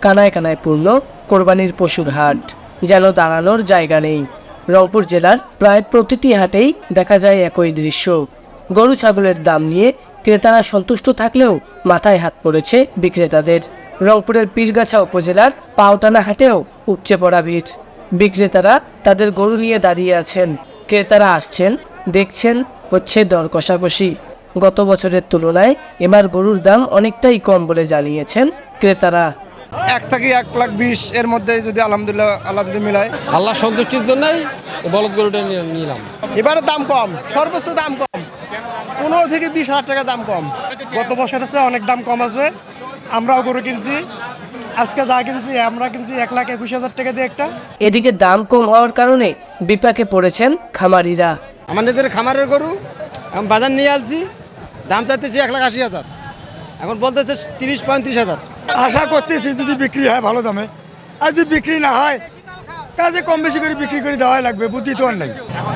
কানায় কানায় পূর্ণ কোরবানির পশুর হাট। যেন দাঁড়ানোর জায়গা নেই। রংপুর জেলার প্রায় প্রতিটি হাটেই দেখা যায় একই দৃশ্য। গরু ছাগলের দাম নিয়ে ক্রেতারা সন্তুষ্ট থাকলেও মাথায় হাত পড়েছে বিক্রেতাদের। রংপুরের পীরগাছা উপজেলার পাওটানা হাটেও উপচে পড়া ভিড়। বিক্রেতারা তাদের গরু নিয়ে দাঁড়িয়ে আছেন। ক্রেতারা আসছেন, দেখছেন, হচ্ছে দর কষাকষি। গত বছরের তুলনায় এবার গরুর দাম অনেকটাই কম বলে জানিয়েছেন ক্রেতারা। থেকে এক লাখ বিশ এর মধ্যে যদি আলহামদুলিল্লাহ আল্লাহ যদি মিলায়। আল্লাহ সন্তুষ্টির জন্যই বলদ গরুটা নিলাম। এবারে দাম কম সর্বোচ্চ দাম কম। পনেরো থেকে বিশ হাজার টাকা দাম কম। গত বছরের আছে অনেক দাম কম আছে। আমরাও গরু কিনছি। আজকে যা কিনছি আমরা কিনছি এক লাখ একুশ হাজার টাকা দিয়ে একটা। এদিকে দাম কম হওয়ার কারণে বিপাকে পড়েছেন খামারিরা। আমাদের খামারের গরু এখন বাজার নিয়ে আসছি দাম চাইতেছি এক লাখ আশি হাজার। এখন বলতেছে তিরিশ পঁয়ত্রিশ হাজার। আশা করতেছি যদি বিক্রি হয় ভালো দামে। আর যদি বিক্রি না হয় কাজে কম বেশি করে বিক্রি করে দেওয়াই লাগবে বুদ্ধি তো আর নেই।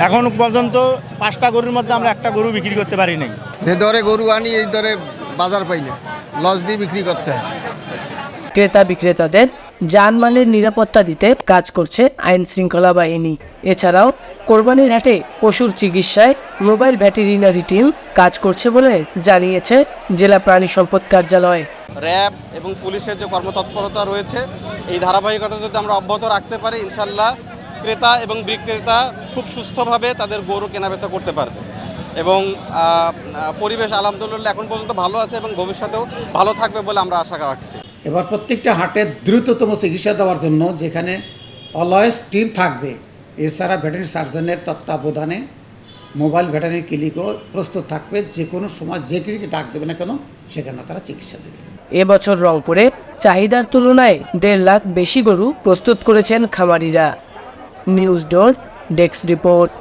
এখন পর্যন্ত পাঁচটা গরুর মধ্যে আমরা একটা গরু বিক্রি করতে পারি নাই। যে দরে গরু আনি এই দরে বাজার পাই না। লস দিয়ে বিক্রি করতে হয়। ক্রেতা বিক্রেতাদের যানমালের নিরাপত্তা দিতে কাজ করছে আইন শৃঙ্খলা বাহিনী। এছাড়াও কোরবানির হাটে পশুর চিকিৎসায় মোবাইল ভেটেরিনারি টিম কাজ করছে বলে জানিয়েছে জেলা প্রাণী সম্পদ কার্যালয়। র্যাব এবং পুলিশের যে কর্মতৎপরতা রয়েছে, এই ধারাবাহিকতা যদি আমরা অব্যাহত রাখতে পারি ইনশাল্লাহ ক্রেতা এবং বিক্রেতা খুব সুস্থভাবে তাদের গরু কেনাবেচা করতে পারবে। এবং পরিবেশ আলহামদুলিল্লাহ এখন পর্যন্ত ভালো আছে এবং ভবিষ্যতেও ভালো থাকবে বলে আমরা আশা রাখছি। এবার প্রত্যেকটা হাটে দ্রুততম চিকিৎসা দেওয়ার জন্য যেখানে অলয়েস টিম থাকবে, এছাড়া ভেটেরিনারি সার্জনের তত্ত্বাবধানে মোবাইল ভেটেরিনারি ক্লিনিকও প্রস্তুত থাকবে, যে কোনো সময় যে ক্লিনিকে ডাক দেবে না কেন, সেখানে তারা চিকিৎসা দেবে। এবছর রংপুরে চাহিদার তুলনায় দেড় লাখ বেশি গরু প্রস্তুত করেছেন খামারিরা। News door desk report.